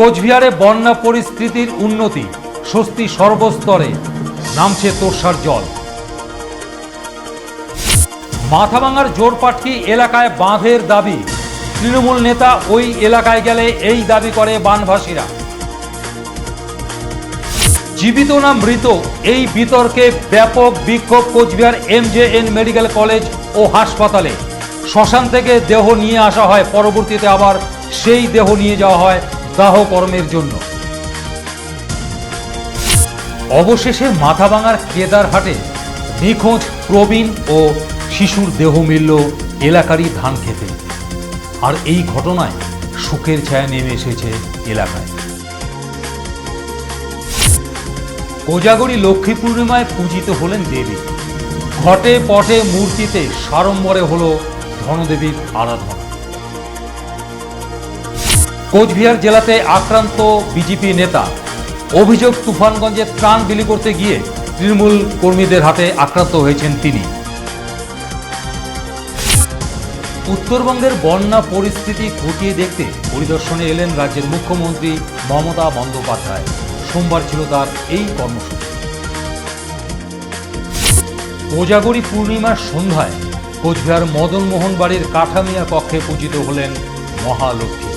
কোচবিহারে বন্যা পরিস্থিতির উন্নতি, স্বস্তি সর্বস্তরে, নামছে তোষার জল। মাথাভাঙার জোরপাটকি এলাকায় বাঁধের দাবি। তৃণমূল নেতা ওই এলাকায় গেলে এই দাবি করে বানভাসীরা। জীবিত না মৃত, এই বিতর্কে ব্যাপক বিক্ষোভ কোচবিহার এমজেএন মেডিকেল কলেজ ও হাসপাতালে। শ্মশান থেকে দেহ নিয়ে আসা হয়, পরবর্তীতে আবার সেই দেহ নিয়ে যাওয়া হয় দাহ কর্মের জন্য। অবশেষে মাথাভাঙার কেদারহাটে নিখোঁজ প্রবীণ ও শিশুর দেহ মিলল এলাকারই ধান খেতে। আর এই ঘটনায় শোকের ছায়া নেমে এসেছে এলাকায়। কোজাগরী লক্ষ্মী পূর্ণিমায় পূজিত হলেন দেবী। ঘটে পটে মূর্তিতে সাড়ম্বরে হল ধনদেবীর আরাধনা। কোচবিহার জেলাতে আক্রান্ত বিজেপি নেতা। অভিযোগ, তুফানগঞ্জে ত্রাণ বিলি করতে গিয়ে তৃণমূল কর্মীদের হাতে আক্রান্ত হয়েছেন তিনি। উত্তরবঙ্গের বন্যা পরিস্থিতি খতিয়ে দেখতে পরিদর্শনে এলেন রাজ্যের মুখ্যমন্ত্রী মমতা বন্দ্যোপাধ্যায়। সোমবার ছিল তার এই কর্মসূচি। কোজাগরী পূর্ণিমার সন্ধ্যায় কোচবিহার মদন মোহন বাড়ির কাঠামিয়া কক্ষে পূজিত হলেন মহালক্ষ্মী।